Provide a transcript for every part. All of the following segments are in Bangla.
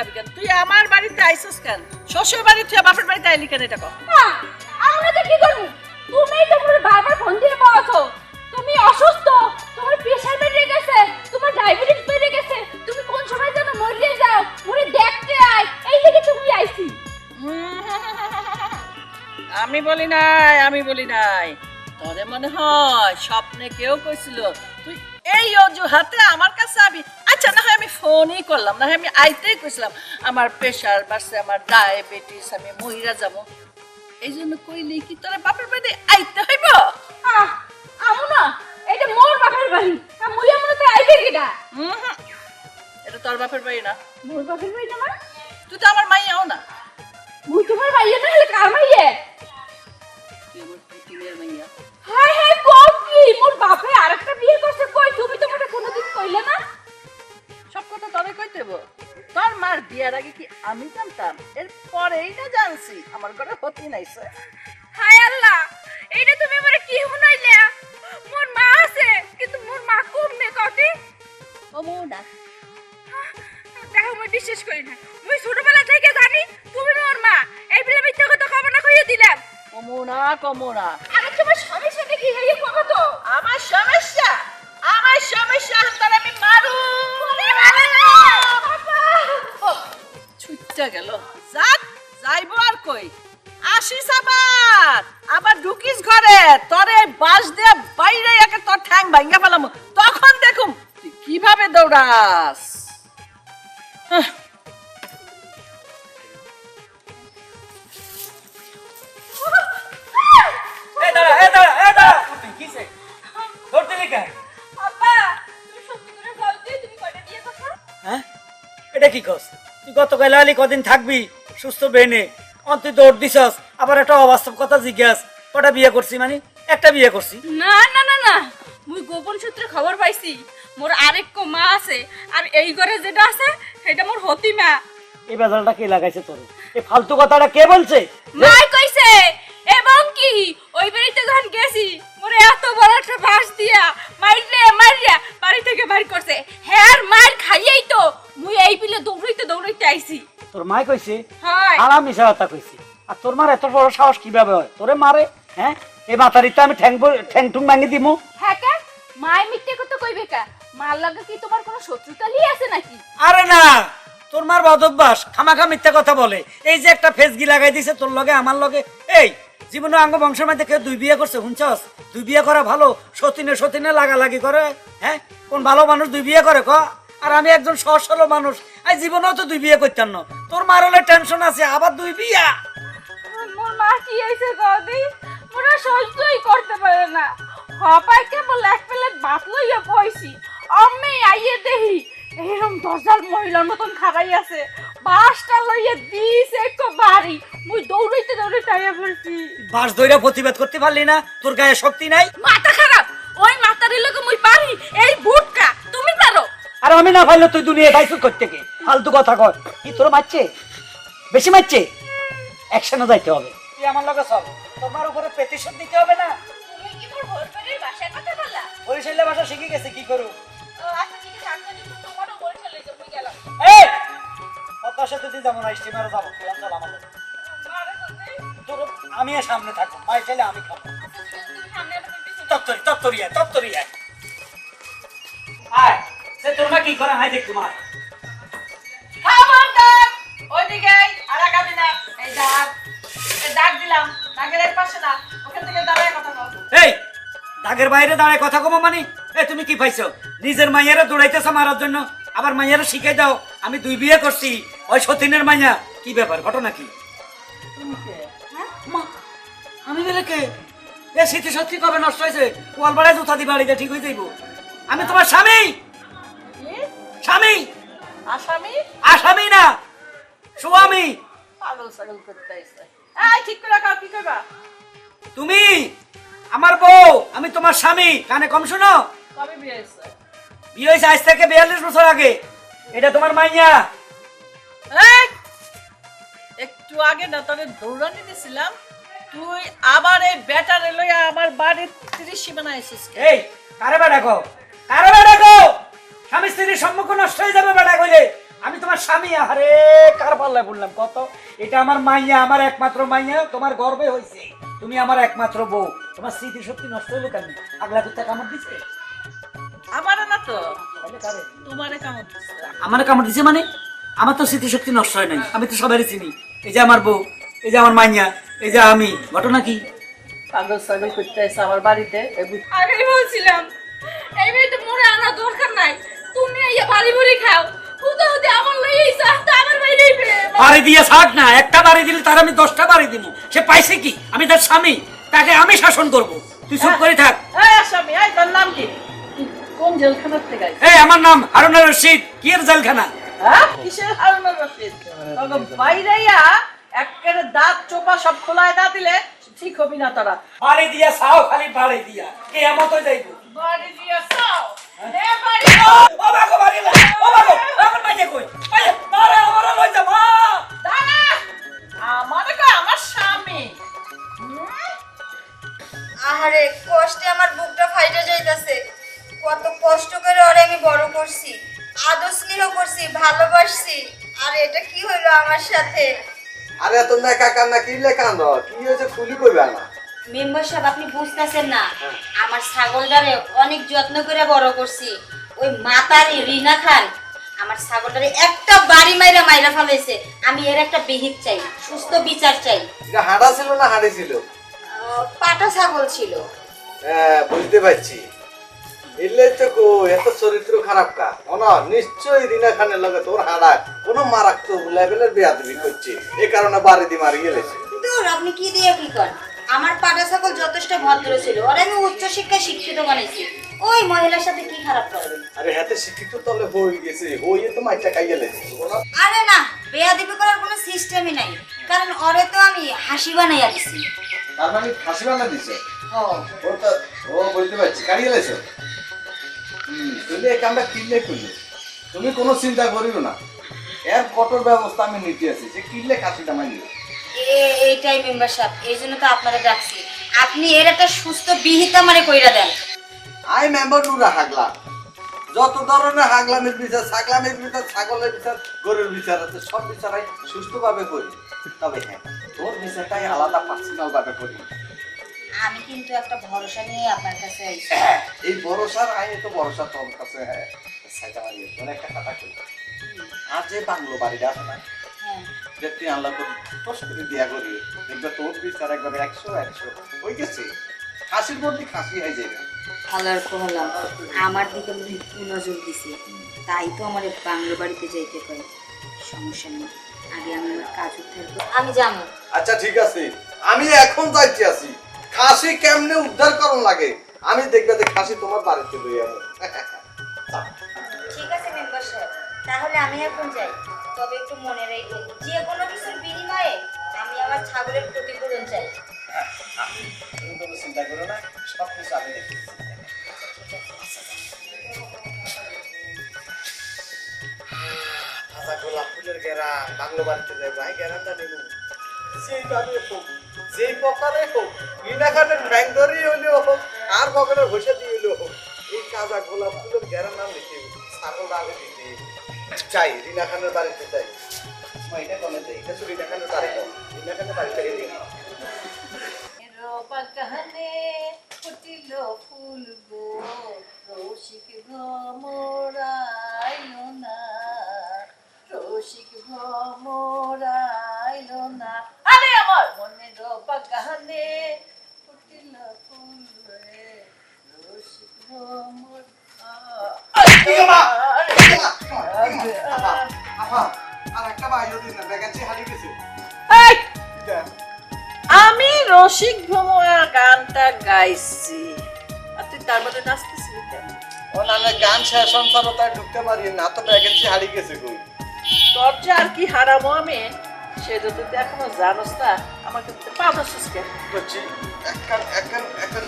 খাবি কেন? তুই আমার বাড়িতে আইসিস কেন? শ্বশুর বাড়ি তুই বাপের বাড়িতে আইলি কেন এটা কর আমরা তো কি করব? তুমি তো পুরো বারবার ফোন দিয়ে বলছো। তুমি অসুস্থ তোমার প্রেশার বেড়ে গেছে তোমার ডায়াবেটিস বেড়ে গেছে তুমি কোন সময় যেন মরিয়ে যাও মরে দেখতে আয় এই থেকে তুমি আইছি। আমি বলি নাই আমি বলি নাই। তোরে মনে হয় স্বপ্নে কেউ কইছিল তুই এই অজুহাতে আমার কাছে আবি ফোনই করলাম না। হয় আমি আইতেই কইছিলাম আমার প্রেশার বাড়ছে আমার ডায়াবেটিস আমি মহিলা যাব। এই জন্য কইলি কি তোরা বাপের বাড়ি আইতে হইব? আহ, আমু না এটা মোর বাপের বাড়ি। মুই আমরা তো আইবে হুম। এটা তোর বাপের বাড়ি না। মোর বাপের বাড়ি না তুই তো আমার মাইয়াও না। মুই তোমার ভাইয়া না হলে কার ভাইয়ে তুই আমার মাইয়া। হাই হাই কোন কি? মোর বাপে আরেকটা বিয়ে করছে কই? তুমি তো মনে কোনোদিন কইলে না? কথা কই দেব তোর মার বিয়ার আগে কি আমি জানতাম? এর পরেই না জানছি। আমার ঘরে হতি নাইছে হাই আল্লাহ এইটা তুমি আমারে কি শুনাইলে? মোর মা আছে কিন্তু মোর মা কোন মে কতি ও না দেখো মই বিশ্বাস করি না। মই ছোটবেলা থেকে জানি তুমি মোর মা। এই বিলে মিথ্যা কথা কব না কইয়ে দিলাম। কমোনা কমোনা কমো তোমার আবার আবার ঢুকিস ঘরে। তোরে বাস দিয়ে বাইরে একে তোর ঠ্যাং ভাঙ্গা ফেলাম। তখন দেখুম তুই কীভাবে দৌড়াস। হ্যাঁ? এটা কি কস? তুই গতকাল আলি কদিন থাকবি সুস্থ বেনে অন্তি দৌড় দিছস। আবার একটা অবাস্তব কথা জিজ্ঞাস কটা বিয়ে করছি মানে? একটা বিয়ে করছি। না না না না। মুই গোপন সূত্রে খবর পাইছি মোর আরেক কো মা আছে আর এই ঘরে যেটা আছে সেটা মোর হতি মা। এই বেজালটা কে লাগাইছে তোর? এই ফালতু কথাটা কে বলছে? মাই কইছে এবং কি ওই বাড়িতে যখন গেছি মোরে এত বড় একটা বাস দিয়া মাইরে মারিয়া বাড়ি থেকে বাড়ি করছে। হ্যাঁ মার খাইয়েই তো মুই এই পিলে দৌড়াইতে দৌড়াইতে আইছি। তোর মাই কইছে হ্যাঁ। আরাম মিশা কথা কইছে। আর তোর মার এত বড় সাহস কীভাবে হয়? তোরে মারে হ্যাঁ? এই মাতারিতে আমি ঠ্যাং ঠ্যাং টুং ভাঙি দিমু। হ্যাঁ কা? মাই মিথ্যে কথা কইবে কা? মার লাগা কি তোমার কোনো শত্রুতা লিয়ে আছে নাকি? আরে না! তোর মার বদভ্যাস খামাখা মিথ্যা কথা বলে। এই যে একটা ফেসগি লাগাই দিছে তোর লগে আমার লগে। এই জীবনে আঙ্গ বংশের মধ্যে কেউ দুই বিয়ে করছে শুনছস? দুই বিয়ে করা ভালো সতীনে সতীনে লাগালাগি করে হ্যাঁ? কোন ভালো মানুষ দুই বিয়ে করে ক? আর আমি একজন সহজ মানুষ। আই জীবনেও তো দুই বিয়ে করতাম না। তোর মার হলে টেনশন আছে আবার দুই বিয়া? মা কি হয়েছে গদি মোরা সহ্যই করতে পারে না। হপাই কেবল এক প্লেট ভাত লইয়া বইছি। অম্মে আইয়ে দেহি এরম দশাল মহিলার মতন খাড়াই আছে। বাসটা লইয়া দিস একটু বাড়ি। মুই দৌড়াইতে দৌড়াইতে আইয়া পড়ছি। বাস দইরা প্রতিবাদ করতে পারলি না? তোর গায়ে শক্তি নাই? মাথা খারাপ। ওই মাতারি লোকে মুই পারি এই বুটকা তুমি পারো। আর আমি না পারলে তুই দুনিয়া দায়িত্ব করতে কে? ফালতু কথা কয় কি তোর মারছে? বেশি মারছে? একশনে যাইতে হবে। তুই আমার লগে চল। তোমার উপরে পেটিশন দিতে হবে না। তুমি কি মোর ভোর করে কথা বললা? বরিশালের ভাষা শিখে গেছে কি করু? আচ্ছা ঠিক আছে আমি যদি তোমারও বরিশালে যে গেলাম এই! তোর সাথে তুই যাব না স্টিমারে যাব তুই চল আমাদের তোর আমি সামনে থাকব মাই চাইলে আমি খাব। তত্তরি তত্তরি তত্তরি আয় সে তোর মা কি করে? হাই দেখ তোমার। দাগের বাইরে দাঁড়ায় কথা কমো মানে? এ তুমি কি পাইছো নিজের মাইয়ারা দৌড়াইতেছো মারার জন্য? আবার মাইয়ারা শিখাই দাও আমি দুই বিয়ে করছি। ওই সতীনের মাইয়া কি ব্যাপার ঘটনা কি? মা, আমি বলে কে? এ স্মৃতি সত্যি কবে নষ্ট হয়েছে? ওয়ালবাড়ায় জুতা দি বাড়িতে ঠিক হয়ে যাইব। আমি তোমার স্বামী! স্বামী! আসামি? আসামি না স্বামী পাগল ছাগল করতে আইছে। ঠিক করে কি তুমি! আমার বউ আমি তোমার স্বামী। কানে কম শোনো। কবে বিয়ে হয়েছে? বিয়ে হয়েছে আজ থেকে বিয়াল্লিশ বছর আগে। এটা তোমার মাইয়া। একটু আগে না তোরে দৌড়ানি দিছিলাম। তুই আবার এই ব্যাটারে লইয়া আমার বাড়ির তিরিশ সীমানা এসেছিস এই কারে বেড়া গো? কারে বেড়া গো? স্বামী স্ত্রীর সম্মুখ নষ্ট হয়ে যাবে বেড়া কইলে। আমি তোমার স্বামী আরে কার পাল্লায় বললাম কত? এটা আমার মাইয়া আমার একমাত্র মাইয়া তোমার গর্বে হয়েছে তুমি আমার একমাত্র বউ। তোমার স্মৃতি শক্তি নষ্ট হলো কেন? আগলা কুত্তা কামড় দিছে আমারে না তো। তোমারে কামড় দিছে। আমার কামড় দিছে মানে? আমার তো স্মৃতিশক্তি নষ্ট হয় নাই আমি তো সবারই চিনি। এই যে আমার বউ এই যে আমার মাইয়া এই যে আমি ঘটনা কি? পাগল ছাগল করতে এসে আমার বাড়িতে এই আগেই বলছিলাম এই মেয়েটা মোরে আনা দরকার নাই। তুমি আইয়া বাড়ি বাড়ি খাও বাড়ি দিয়ে থাক না একটা বাড়ি দিলে তার আমি দশটা বাড়ি দিব সে পাইছে কি? আমি তার স্বামী। তাকে আমি শাসন করব। তুই চুপ করে থাক। এই আসামি এই তোর নাম কি? কোন জেলখানা থেকে? এই আমার নাম হারুনা রশিদ। কি এর জেলখানা? হ্যাঁ? কিসের হারুনুর রশিদ? তখন বাইরেইয়া একেবারে দাঁত চোপা সব খোলায় না দিলে ঠিক হবি না তোরা। বাড়ি দিয়া সাও খালি বাড়ি দিয়া। কে এমতো যাইব? বাড়ি দিয়ে আমার সাথে। আরে তোমরা কাকা না কি লেখান কি হয়েছে খুলি কইবা না। মেম্বার সাহেব আপনি বুঝতেছেন না। আমার ছাগলটারে অনেক যত্ন করে বড় করছি। ওই মাতারি রিনা খান আমার ছাগলটারে একটা বাড়ি মাইরা মাইরা ফেলেছে আমি এর একটা বিহিত চাই সুস্থ বিচার চাই। হাঁড়া ছিল না হাঁড়ি ছিল? পাটা ছাগল ছিল। হ্যাঁ বুঝতে পারছি। এলে তো কো এত চরিত্র খারাপ কা অনা নিশ্চয়ই রিনা খানের লগে তোর হাড়া কোনো মারাত্মক লেভেলের বেয়াদবি করছে। এই কারণে বাড়ি দিয়ে মারি গেলেছে। দূর আপনি কি দিয়ে কি করেন? আমার ছাগল যথেষ্ট ভদ্র ছিল আমি উচ্চ শিক্ষায় শিক্ষিত বানাইছি ওই মহিলার সাথে কি খারাপ করবেন আরে হাতে শিক্ষিত তলে হয়ে গেছে হয়ে তো মাইটা খাইয়ে লেছে আরে না বেয়াদবি করার কোনো সিস্টেমই নাই কারণ ওরে তো আমি হাসি বানাইয়া দিছি। তার মানে ফাঁসি বানা দিছে? ও। ও তো ও বুঝতে পারছি কাড়ি গেলেছো তুমি এই কামটা কিনলে করলে তুমি কোনো চিন্তা করিও না। এর কঠোর ব্যবস্থা আমি নিতে আছি সে কিনলে কাশিটা মাইলে। এ- এইটাই মেম্বার সাহেব এই জন্য তো আপনারা ডাকছি। আপনি এর একটা সুস্থ বিহিতা মানে কইরা দেন। আই মেম্বার নুরা হাগলা। যত ধরনের হাগলামের বিচার ছাগলামের বিচার ছাগলের বিচার গরুর বিচার আছে সব বিচারাই সুস্থভাবে করি। তবে হ্যাঁ তোর বিচারটাই আলাদা পার্সোনাল ভাবে করি। আমি কিন্তু একটা ভরসা নিয়ে আপনার কাছে এই ভরসার আইনে তো ভরসা তোর কাছে হ্যাঁ একটা কথা কই আর যে বাংলো বাড়িটা আছে না হ্যাঁ। যে তুই আল্লাহ করে টোস করে দিয়া করি তোর বিচার একবার একশো একশো হয়ে গেছে। খাসির বদলি খাসি হয়ে যাবে। আল্লাহর কহলাম আমার দিকে নজর দিছে। তাই তো আমার বাংলো বাড়িতে যাইতে পারে। সমস্যা নেই। আগে আমি আমার কাজ উদ্ধার আমি যাব। আচ্ছা ঠিক আছে। আমি এখন যাইতে আছি। খাসি কেমনে উদ্ধার করন লাগে? আমি দেখবে যে খাসি তোমার বাড়িতে লই আমি ঠিক আছে মেম্বার সাহেব তাহলে আমি এখন যাই। তবে একটু মনে রেখে যে কোনো কিছুর বিনিময়ে আমি আমার ছাগলের ক্ষতিপূরণ চাই। তুমি কোনো চিন্তা করো না সব কিছু আমি দেখি গোলাপ ফুলের গেরা বাংলো বাড়িতে যাই ভাই গেরানটা নেব সেইভাবে যেই প্রকারে হোক বিনা খানের ব্যাংক ধরেই হইলেও হোক আর বগলের ঘষে দিয়ে হইলেও হোক এই কাজা গোলাপ ফুলের গেরা নাম লিখে ছাগল আগে দিতে চাই রিনা খানের বাড়িতে মা, এটা কলে যাই এটা খানের বাড়ি। রিনা খানের বাড়ি থেকে কাহানে ফুটিল ফুল গো রসিক ভ্রমরাইল রসিক ভ্রমরা গানটা গাইছি। আর তুই তার মধ্যে নাচতেছিলি কেন? ও না না গান শেষ ঢুকতে পারি না তো ভ্যাকেন্সি হারিয়ে গেছে কই? তোর যে আর কি হারামো আমি সে তুই এখনও জানোস না একখান একখান একখান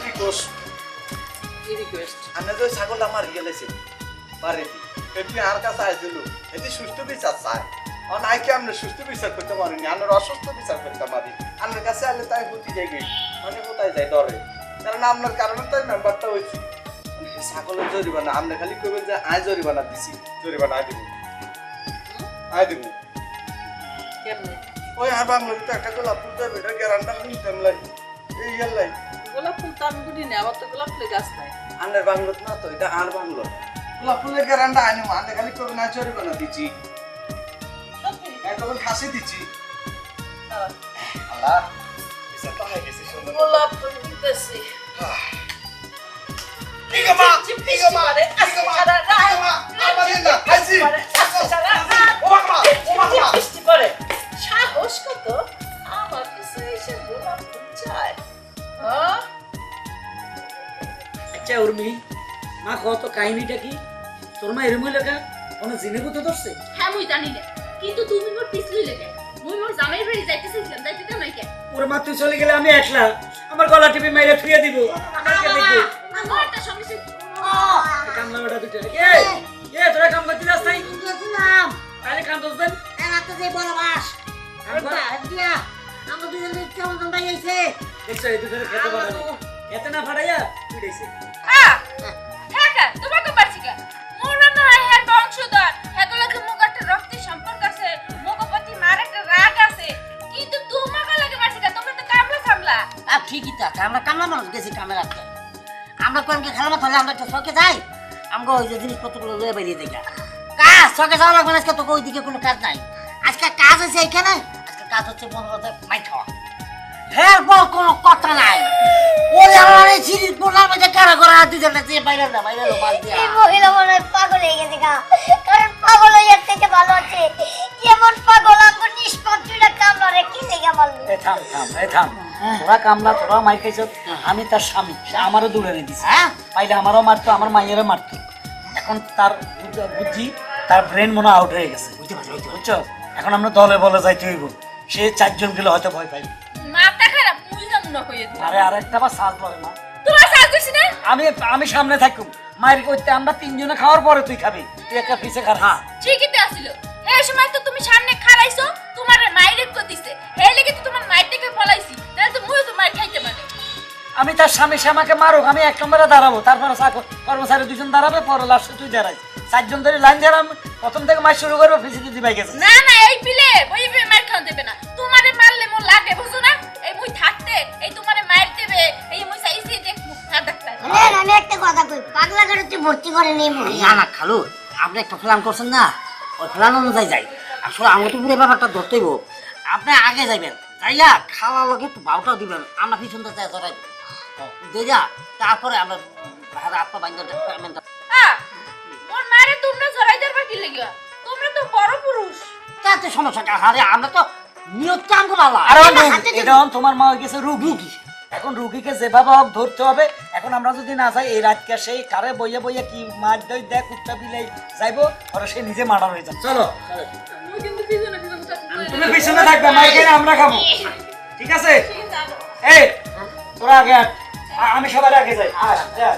কি রিকোয়েস্ট আনে তো ছাগল আমার গেলেছে এটি আর কাছে আইছিল? এটি সুস্থ বিচার চায় ও নাইকে আমরা সুস্থ বিচার করতে পারিনি আমরা অসুস্থ বিচার করতে পারি। আপনার কাছে আলে তাই হতে যাই মানে কোথায় যাই ডরে। কারণ আপনার কারণে তাই মেম্বারটা হয়েছি। ছাগলের জরিমানা? আপনি খালি কইবেন যে আয় জরিমানা দিছি জরিমানা আয় দিব আয় দিব ওই আর বাংলার তো একটা গোলাপ ফুল দেবে এটা গ্যারান্টা নিতাম লাই। এই গেলাই গোলাপ ফুল তো আমি বুঝি না আমার তো গোলাপ ফুলের গাছ নাই। আন্ডার বাংলো না তো এটা আর বাংলো গোলাপ ফুলের গ্যারান্টা আইনি আপনি খালি কইবেন আয় জরিমানা দিছি। একদম ফাঁসি দিচ্ছি। আল্লাহ তো হয়ে গেছে সুন্দর গোলাপ ফুল দিতেছি। সাহস কত? আমার কাছে এসে গোলাপ ফুল চায়। হ্যাঁ? আচ্ছা উর্মি মা কত কাহিনীটা কি? তোর মা এরম লেখা কোনো? জিনে কোথা ধরছে? হ্যাঁ মুই জানি না। কিন্তু তুমি মোর পিছলি লেগে। মুই মোর জামাই বাড়ি যাইতেছিলাম যাইতে নাই কে ওর মা তুই চলে গেলে আমি একলা। আমার গলা টিপে মাইরে থুয়ে দিব। আমাকে দেখব। আমার একটা সমস্যা কামলা বেটা দুটো এ এ তোরা কাম করতে যাস নাই গেছিলাম তাহলে কাম দোস দেন। এলাকা যে বড় বাস। কাম দিয়া আমরা দুজন কেমন কেমন বাইয়াইছে দেখছ এই দুটো খেতে পারে এতে না ফাটাইয়া পিড়াইছে হ্যাঁ হ্যাঁ তোমাকে ঠিকই তো আছে আমরা কামলা মানুষ গেছি কামে রাখতে আমরা কোনকে খেলা হলে আমরা একটু শখে যাই আমাকে ওই যে জিনিসপত্রগুলো লয়ে বেরিয়ে দেখে কাজ শখে যাওয়া লাগবে আজকে তোকে ওইদিকে কোনো কাজ নাই। আজকে কাজ আছে এখানে আজকে কাজ হচ্ছে মনে হচ্ছে মাই খাওয়া হ্যাঁ বল কোনো কথা নাই। ওরে আমার এই সিরিজ পোলার মধ্যে কারা করা দুজনে যে বাইরে না বাইরে না বাদ দিয়া। এই মহিলা মনে পাগল হয়ে গেছে গা। কারণ পাগল হয়ে থেকে ভালো আছে। কেমন পাগল আমগো নিষ্পাত্রীরা কামড়ে কি লেগে মারলো। থাম থাম থাম। তোরা কামলা তোরা মাই খাইছ আমি তার স্বামী সে আমারও দূরে নিয়ে দিছে। হ্যাঁ? পাইলে আমারও মারতো আমার মাইয়েরও মারতো। এখন তার বুদ্ধি তার ব্রেন মনে আউট হয়ে গেছে। বুঝতে পারছ বুঝছ? এখন আমরা দলে বলে যাইতে হইব। সে চারজন গেলে হয়তো ভয় পাই মাথা খারাপ না কইয়ে আরে পরে মা। তোমার সাজ কইছি না? আমি আমি সামনে থাকুম। মায়ের করতে আমরা তিনজনে খাওয়ার পরে তুই খাবি। তুই একটা পিছে খা হ্যাঁ ঠিকই তো আসিল এই সময় তো তুমি সামনে খারাইছো তোমার মাইরে কো দিছে। লেগে তো তোমার থেকে ফলাইছি। খাইতে মানে আমি তার স্বামী সে আমাকে মারুক আমি এক নম্বরে দাঁড়াবো। তারপরে কর্মচারী দুজন দাঁড়াবে পরে লাস্টে তুই দাঁড়াই। চারজন ধরে লাইন দাঁড়াম প্রথম থেকে মাছ শুরু করব ফিসি দিদি ভাই গেছে। না না এই পিলে বই মাইর খাওয়া দেবে না। তোমারে মারলে মোর লাগে বুঝো না? এই মুই থাকতে এই তোমারে মাইর দেবে এই মুই চাইছি দেখব আর ডাক্তার শুনেন আমি একটা কথা কই পাগলা গাড়িতে ভর্তি করে নেই না না খালু আপনি একটা প্ল্যান করছেন না? ওই প্ল্যান অনুযায়ী যাই। আসলে আমার তো পুরো ব্যাপারটা ধরতেইব আপনি আগে যাইবেন। যাইয়া খাওয়া লোক একটু বাউটাও দিবেন আমরা পিছনটা যাই ধরাই দিয়া তারপরে আমরা বাইন্দা পেমেন্ট মোর মারে তোমরা কি লাগিয়া? তোমরা তো বড় পুরুষ। তাতে সমস্যা কা? আরে আমরা তো নিয়ত কাম করা আর এটা হন তোমার মা হয়ে গেছে রুগী। এখন রুগীকে যেভাবে হোক ধরতে হবে। এখন আমরা যদি না যাই এই রাতকে সেই কারে বইয়ে বইয়ে কি মার দই দেখ উচ্চা বিলাই যাইবো আর সে নিজে মার্ডার হয়ে যাবে। চলো। কিন্তু তুমি পিছনে থাকবে খেয়ে আমরা খাব। ঠিক আছে? এই তোরা আগে আমি সবার আগে যাই। যা,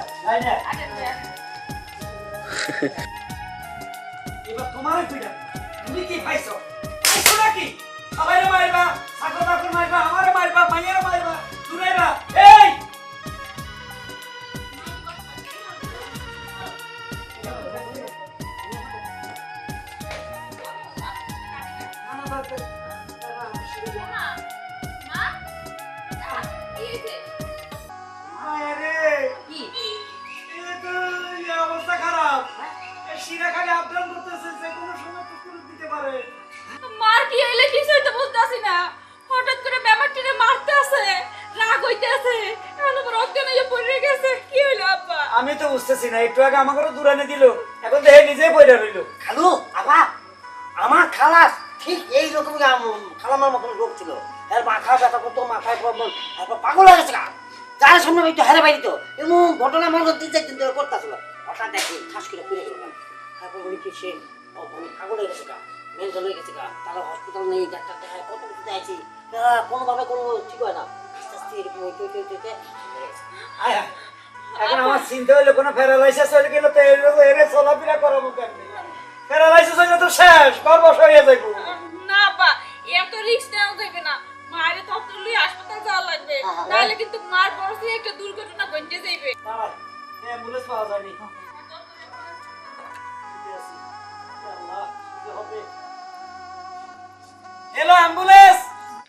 এবার তোমারই পিঠা তুমি কি পাইছো পাইছো নাকি? সবাই মারবা সাকর বাকর মারবা আমারে মারবা মাইয়ারে মারবা এই! আছে এখন আবার অজ্ঞান হয়ে পড়ে গেছে কি হইল আব্বা? আমি তো বুঝতেছি না একটু আগে আমাকে দূরানে দিল এখন তো নিজেই পয়লা রইল। খালু আবা আমার খালা ঠিক এই রকম খালামার মতন রোগ ছিল। এর মাথা ব্যথা করতো মাথায় প্রবলেম এরপর পাগল হয়ে গেছে গা। যার সামনে একটু হেরে বাড়ি তো এমন ঘটনা মনে করতে চাই কিন্তু করতেছিল। হঠাৎ দেখি ঠাস করে ফিরে গেল তারপর উনি কি সে পাগল হয়ে গেছে গা মেন্টাল হয়ে গেছে গা। তারা হসপিটাল নেই ডাক্তার দেখায় কত কিছু দেখাইছি। তারা কোনোভাবে কোনো ঠিক হয় না। এখন আমার চিন্তা হইল কোনো প্যারালাইসিস হইলে গেলে তো এর চলাফেরা করাবো কেন প্যারালাইসিস হইলে তো শেষ হয়ে যাইব। না বা এত রিস্ক না। তো হাসপাতাল যাওয়া লাগবে। হ্যাঁ, হ্যাঁ। তাহলে কিন্তু মার একটা দুর্ঘটনা ঘটে যাইবে। বাবা পাওয়া হ্যালো অ্যাম্বুলেন্স